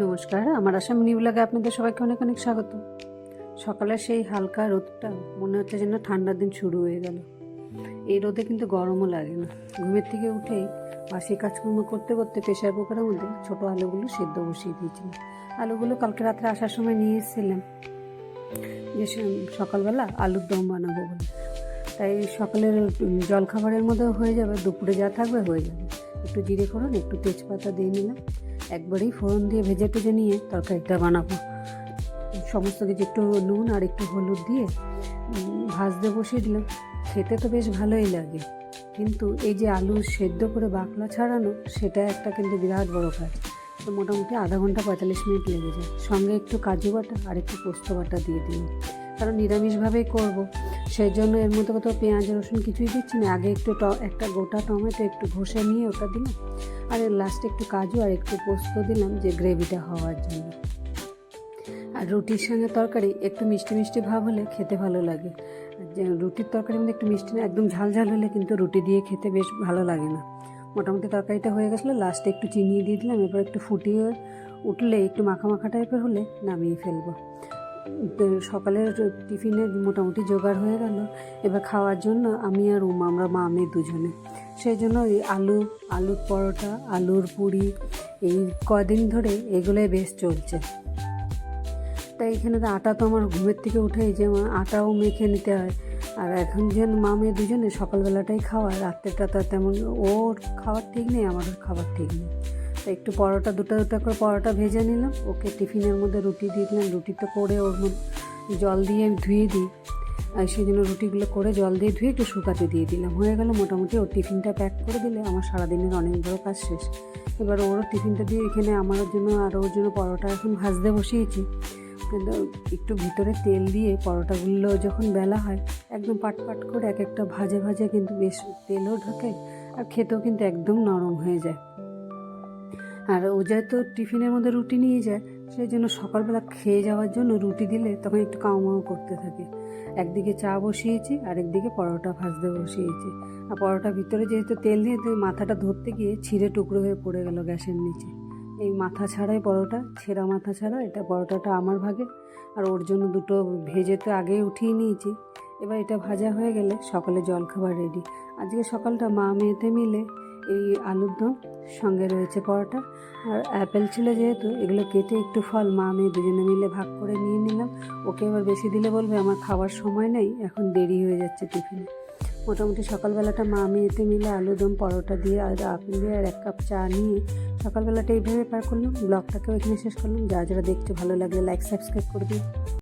নমস্কার, আমার আসাম নিউ ব্লগে আপনাদের সবাইকে অনেক অনেক স্বাগত। সকালে সেই হালকা রোদটা মনে হচ্ছে যেন ঠান্ডার দিন শুরু হয়ে গেল। এই রোদে কিন্তু গরমও লাগে না। ঘুমের থেকে উঠেই বাসি কাজকর্ম করতে করতে প্রেশার কুকারের মধ্যে ছোটো আলুগুলো সেদ্ধ বসিয়ে দিয়েছিলাম। আলুগুলো কালকে রাত্রে আসার সময় নিয়ে এসেছিলাম। যে সকালবেলা আলুর দম বানাবো বলে। তাই সকালের জলখাবারের মধ্যেও হয়ে যাবে, দুপুরে যা থাকবে হয়ে যাবে। একটু জিরে করুন একটু তেজপাতা দিয়ে নিলাম। একবারেই ফোড়ন দিয়ে ভেজে টেজে নিয়ে তরকারিটা বানাবো। সমস্ত কিছু একটু নুন আর একটু হলুদ দিয়ে ভাজতে বসিয়ে দিলাম। খেতে তো বেশ ভালোই লাগে। কিন্তু এই যে আলু সেদ্ধ করে বাকলা ছাড়ানো, সেটা একটা কিন্তু বিরাট বড় কাজ। তো মোটামুটি আধা ঘণ্টা পঁয়তাল্লিশ মিনিট লেগে যায়। সঙ্গে একটু কাজু বাটা আর একটু পোস্ত বাটা দিয়ে দিলাম। কারণ নিরামিষভাবেই করব। সেই জন্য এর মধ্যে কোথাও পেঁয়াজ, রসুন কিছুই দিচ্ছি না। আগে একটু একটা গোটা টমেটো, একটু ঘষে নিয়ে ওটা দিলাম। আর লাস্টে একটু কাজু আর একটু পোস্ত দিলাম যে গ্রেভিটা হওয়ার জন্য। আর রুটির সঙ্গে তরকারি একটু মিষ্টি মিষ্টি ভাব হলে খেতে ভালো লাগে। যে রুটির তরকারির মধ্যে একটু মিষ্টি না, একদম ঝাল ঝাল হলে কিন্তু রুটি দিয়ে খেতে বেশ ভালো লাগে না। মোটামুটি তরকারিটা হয়ে গেছিল লাস্টে একটু চিনি দিয়ে দিলাম। এবার একটু ফুটিয়ে উঠলে, একটু মাখা মাখা টাইপের হলে নামিয়ে ফেলব। সকালের টিফিনের মোটামুটি জোগাড় হয়ে গেল। এবার খাওয়ার জন্য আমি আর উমা, আমরা মা মেয়ে দুজনে। সেই জন্য এই আলু, আলুর পরোটা, আলুর পুরি, এই কদিন ধরে এগুলোই বেশ চলছে। তাই এখানে তো আটা তো আমার ঘুমের থেকে উঠেই যে আটাও মেখে নিতে হয়। আর এখন যেন মা মেয়ে দুজনে সকালবেলাটাই খাওয়া, রাত্রেটা তো তেমন, ওর খাবার ঠিক নেই, আমারও খাবার ঠিক নেই। একটু পরোটা, দুটো দুটো করে পরোটা ভেজে নিলাম। ওকে টিফিনের মধ্যে রুটি দিয়ে দিলাম। রুটি তো করে ওর জল দিয়ে ধুয়ে দিই। আর সেই জন্য রুটিগুলো করে জল দিয়ে ধুয়ে একটু শুকাতে দিয়ে দিলাম। হয়ে গেল মোটামুটি ওর টিফিনটা প্যাক করে দিলে। আমার সারাদিনের অনেক বড় কাজ শেষ। এবার ওরও টিফিনটা দিয়ে এখানে আমার জন্য আর ওর জন্য পরোটা এখন ভাজতে বসিয়েছি। কিন্তু একটু ভিতরে তেল দিয়ে পরোটাগুলো যখন বেলা হয়, একদম পাট পাট করে এক একটা ভাজে ভাজে কিন্তু বেশ তেলও ঢোকে আর খেতেও কিন্তু একদম নরম হয়ে যায়। আর ও যেহেতু টিফিনের মধ্যে রুটি নিয়ে যায় সেই জন্য সকালবেলা খেয়ে যাওয়ার জন্য রুটি দিলে তখন একটু কাউমাও করতে থাকে। একদিকে চা বসিয়েছি আর একদিকে পরোটা ভাজতে বসিয়েছি। আর পরোটা ভিতরে যেহেতু তেল দিয়ে মাথাটা ধরতে গিয়ে ছিঁড়ে টুকরো হয়ে পড়ে গেল গ্যাসের নিচে। এই মাথা ছাড়াই পরোটা, ছেঁড়া মাথা ছাড়া এটা পরোটাটা আমার ভাগে। আর ওর জন্য দুটো ভেজে তো আগেই উঠিয়ে নিয়েছি। এবার এটা ভাজা হয়ে গেলে সকালে জলখাবার রেডি আজকে সকালটা মা মেয়েতে মিলে এই আলুর দম, সঙ্গে রয়েছে পরোটা আর অ্যাপেল ছিল যেহেতু, এগুলো কেটে একটু ফল, মা মেয়ে দুজনে মিলে ভাগ করে নিয়ে নিলাম। ওকে এবার বেশি দিলে বলবে, আমার খাবার সময় নেই, এখন দেরি হয়ে যাচ্ছে টিফিনে। মোটামুটি সকালবেলাটা মা মেয়েতে মিলে আলু দম, পরোটা দিয়ে আর আপেল দিয়ে আর এক কাপ চা নিয়ে সকালবেলাটা এইভাবে পার করলাম। ব্লগটাকেও এখানে শেষ করলাম। যা যারা দেখতে ভালো লাগলে লাইক সাবস্ক্রাইব করে দিই